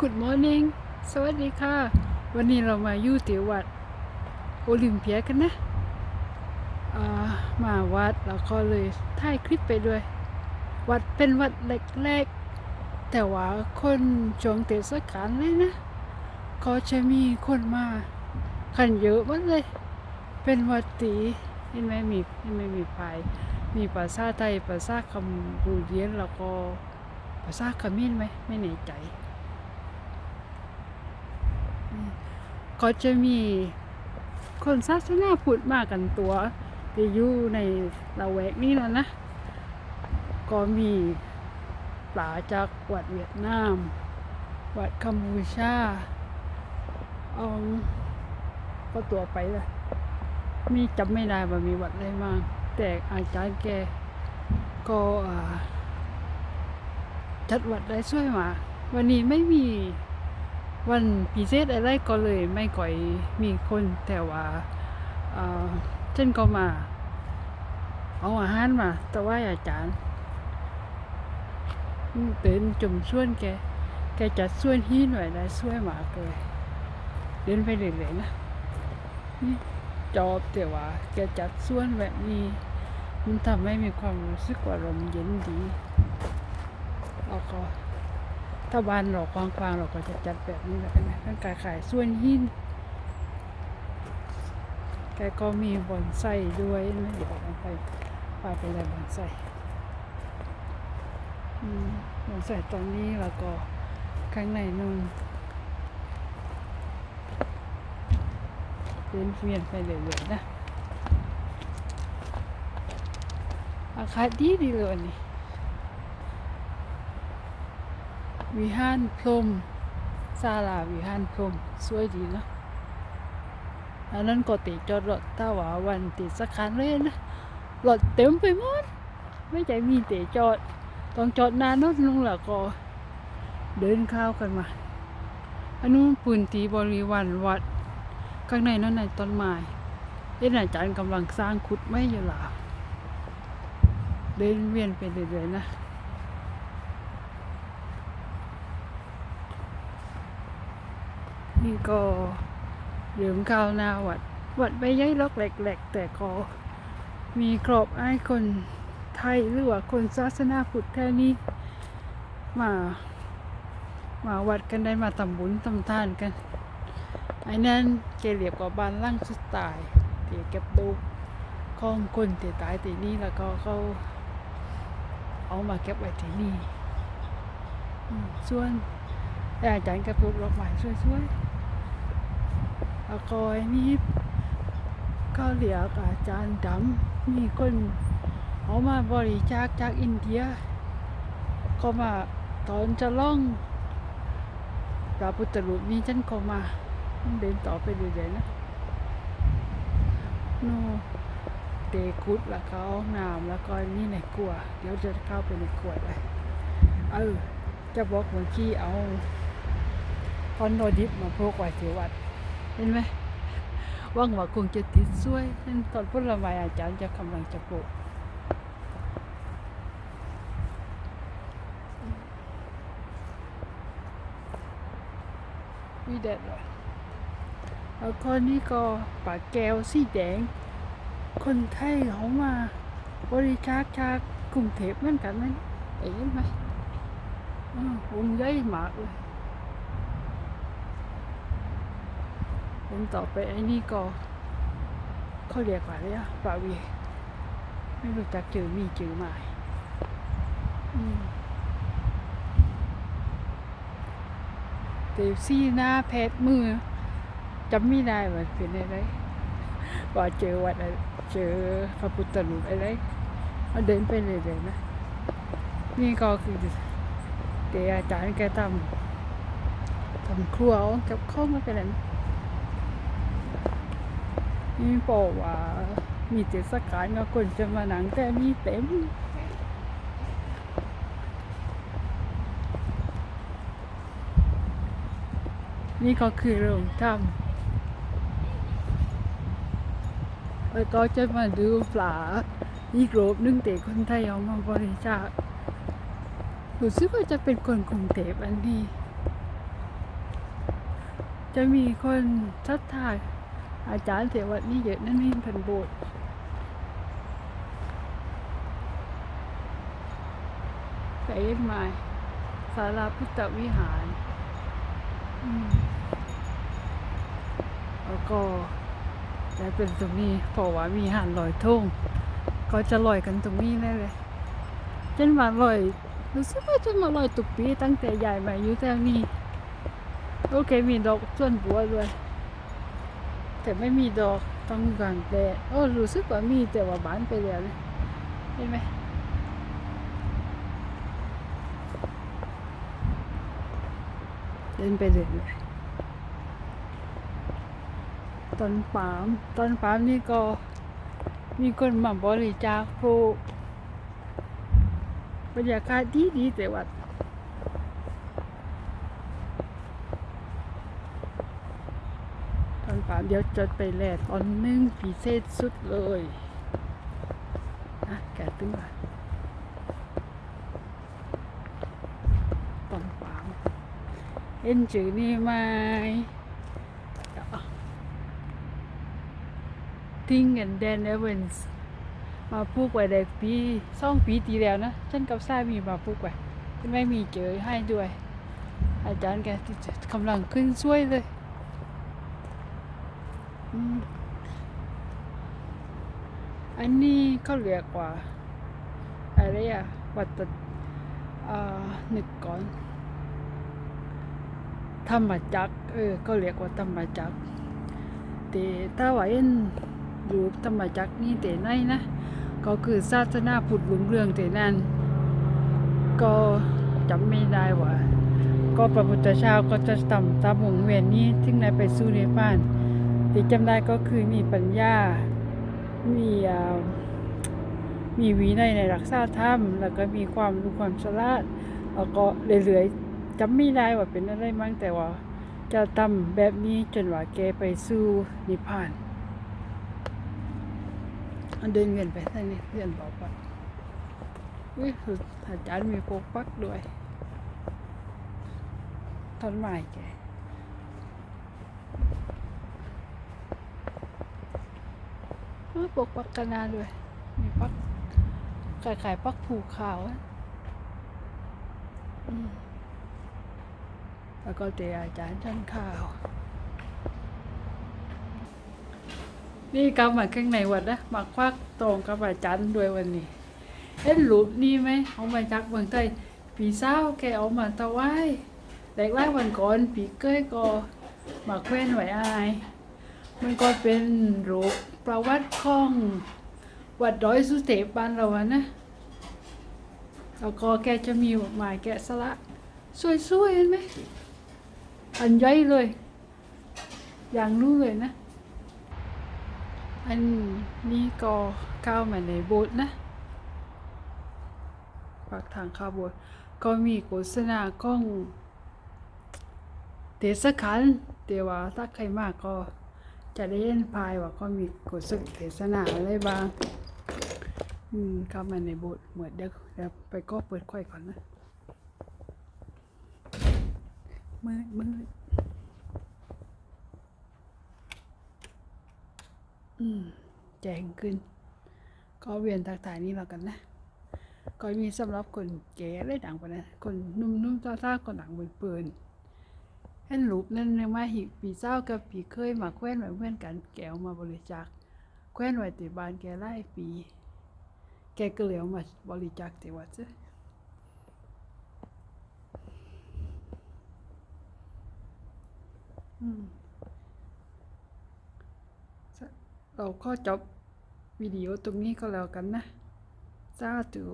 Good morning สวัสดีค่ะ วันนี้เรามาอยู่ที่วัดโอลิมเปียกันนะามาวัดแล้วก็เลยถ่ายคลิปไปด้วย วัดเป็นวัดเล็กๆ แต่ว่าคนช่วงเทศกาลเลยนะ ก็จะมีคนมากันเยอะมากเลย เป็นวัดตีเห็นไหมมีเห็นไหมมีไฟมีภาษาไทยภาษาคัมพูเรียนแล้วก็ภาษาเขมิ้นไหมไม่แน่ใจ ก็จะมีคนศาสนาพุทธมากันตัวที่อยู่ในละแวกนี้แล้วนะ ก็มีปลาจากวัดเวียดนาม วัดกัมพูชาเอาก็ตัวไปเลยมีจำไม่ได้ว่ามีวัดอะไรมางแต่อาจารย์แกก็จัดวัดได้ช่วยมา วันนี้ไม่มี วันพิเศษอะไรก็เลยไม่ก่อยมีคนแต่ว่าเช่นก็มา เอาอาหารมา แต่ว่าอาจารย์อืมเดินจุ่มส่วนแก แกจัดส่วนหินไว้ได้ช่วยหมากเลยเดินไปเรื่อยๆนะนี่จอบแต่ว่า แกจัดส่วนแบบนี้มันทำให้มีความรู้สึกว่าลมเย็นดีแล้วก็ ถ้าบ้านเรากว้างๆเราก็จะจัดแบบนี้แหละนะทั้งกายขายส่วนหินแกก็มีบอนไส้ด้วยนะเดี๋ยวเอาไปไปเลยบอนไส้บอนไส้ตอนนี้แล้วก็ข้างในนู่นเดินเวียนไปเรื่อยๆนะ อากาศดีดีเลยวันนี้ วิหารพรมศาลาวิหารพรมสวยดีนะอันนั้นก็ติดจอดรถถ้าว่าวันติดสักคันเลยนะรถเต็มไปหมด ไม่ใจมีเตะจอด ต้องจอดนานเนอะลุงละก็เดินข้าวกันมาอันนู้นปืนตีบริวารวัด ข้างในนั้นในต้นไม้เอ็นอาจารย์กำลังสร้างขุดไม่อยู่หล่ะเดินเวียนไปเรื่อยๆนะ นี่ก็เริ่มก้าวหน้าวัด วัดไม่ใหญ่ล็อกแหลก ๆ แต่ก็มีกรอบไอ้คนไทยหรือว่าคนศาสนาพุทธแท่นี้ มา มาวัดกันได้มาทำบุญทำทานกันไอ้นั่นเกเรียบกับบ้านล่างสุดตายเตียเก็บดูของคนที่ตายที่นี่แล้วก็เขาเอามาเก็บไว้ที่นี่ส่วนอาจารย์ก็ปลูกดอกไม้สวยๆ แล้วก็อ้นี่ก็เรียกอาจารย์ดำมีคนเอามาบริจาคจากอินเดีย ก็มาตอนจะล่องพระพุทธรูปนี้ฉันก็มาเดินต่อไปเรื่อยๆนะโนเตกุดแล้วก็เอาน้ำแล้วก็นี่ในกลัว เดี๋ยวจะเข้าไปในกลัวเลยเออจะบอกเมื่อกี้เอาคอนโดดิบมาพกไว้ที่วัด เห็นไหมหว่างว่าคงจะติดสวยนั่นตอนพุทธไมอาจารย์จะกำลังจะปลูกมีแดดเลยแล้วก็นี่ก็ปากแก้วสีแดง คนไทยเขามา บริจาคจากกรุงเทพเหมือนกันนั่นเห็นไหมอืมองค์ใหญ่มากเลย ผมต่อไปไอ้นี่ก็เขาเรียกว่าอะไรอะปาวีไม่รู้จักจือมีจือหมายเตซี่หน้าแพทมือจำไม่ได้ว่าเป็นอะไรว่าเจอวัดอะไรเจอพระพุทธรูปอะไรเอาเดินไปเลยเลยๆนะ นี่ก็คือเดี๋ยวอาจารย์แกทำทำครัวเก็บข้ามาเป็นอะไร นี่บอกว่ามีเทศกาลก็คนจะมาหนังแต่มีเต็มนี่ก็คือโรงทำแล้วก็จะมาดูปลาอีกโรบนึงเด็กคนไทยเอามาบริจาครู้สึกว่าจะเป็นคนกรุงเทพอันนี้ จะมีคนทักทาย อาจารย์เสียวัดนี่เยอะนั่นนี่เพันโบสถ์ใส่เอ็นม้สาราพุทธวิหารแล้วก็จะเป็นตรงนี้เพราะว่ามีหานลอยทุ่งก็จะลอยกันตรงนี้แน่เลยจนมาลอยรู้สึกว่าจะมาลอยตุกปีตั้งแต่ใหญ่มาอยู่แถวนี้โอเคมีดอกส่วนบัวด้วย แต่ไม่มีดอกต้องกลางแดดโอ้รู้สึกว่ามีแต่ว่าบานไปแล้วนะเห็นไหมเดินไปเรื่อยๆต้นปาล์มต้นปาล์มนี่ก็มีคนมาบริจาคปลูกบรรยากาศดีดีแต่ว่า ตอน ป่าเดี๋ยวจะไปแลตอนนึงพิเศษสุดเลยนะแกตึงอะตอนป่าเอ็นจือนี่ไหมเดี๋ยวทิ้งกันแดนเอเวนส์มาพูกไว้เด็กปีสองปีตีแล้วนะฉันกับซามีมาพูกไว้ฉันไม่มีเจอให้ด้วย อาจารย์แกกำลังขึ้นช่วยเลย อันนี้เขาเรียกว่าอะไรอะวัตอ่านึกก่อน ธรรมจักรเออก็เรียกว่าธรรมจักรแต่ถ้าว่าเอ็นอยู่ธรรมจักรนี่แต่ไหนนะ ก็คือศาสนาพุทธรุ่งเรืองแต่นั้นก็จำไม่ได้ว่า ก็พระพุทธเจ้าก็จะทำตามวงเวียนนี้ ถึงได้ไปสู่นิพพาน ที่จำได้ก็คือมีปัญญา มีอ่ามีวินัยในรักษาธรรม แล้วก็มีความรู้ความฉลาดแล้วก็เรื่อยๆจำไม่ได้ว่าเป็นอะไรมั้งแต่ว่าจะทำแบบนี้จนว่าแกไปสู่นิพพานอันเดินเวียนไปทางนี้เวียนบอกว่าอุ้ยอาจารย์มีโปกปักด้วยต้นไม้แก เออ ปลูกปักกะนาด้วยมีปักขายขายปักผูกขาวแล้วก็เจออาจารย์ชั้นข่าว นี่กำมาข้างในวัดนะมาควักตรงกับอาจารย์ด้วยวันนี้เอ็นรูปนี่ไหมเอามาจากเมืองไทยปีเศร้าแกเอามาตะไว้แรกแรกวันก่อนปีเก้ยก็มาแคว้นไหวอาย มันก็เป็นรูปประวัติของวัดดอยสุเทพบ้านเราอะนะแล้วก็แกจะมีหมายแกะสลักสวยๆเห็นไหมอันใหญ่เลย อย่างรู้เลยนะ อันนี้ก็เข้ามาในโบสถ์นะปากทางเข้าโบสถ์ก็มีโฆษณาของเทศกาลแต่ว่าถ้าใครมากก็ จะได้เห็นภายว่าเขามีกฎสึกเทศนาอะไรบ้าง อืมเข้ามาในบสถ์เหมือนเดี๋ยวเดี๋ยวไปก็เปิดค่อยก่อนนะมืดมืดอืมแจ้งขึ้น ก็เวียนทักทายนี้แล้วกันนะก็มีสำหรับคนแก่ได้ดังกว่านั้นคนนุ่มๆซ่าๆก็ดังเปืนๆ เห็นรูปนั่นในมาหิปีเศร้ากับปีเคยมาแคว้นไว้เพื่อนกันแกเอามาบริจาคแคว้นไว้ติบ้านแกไล่ปี แกก็เหลียเอามาบริจาคที่วัดซะเราก็จบวิดีโอตรงนี้ก็แล้วกันนะ สาธุ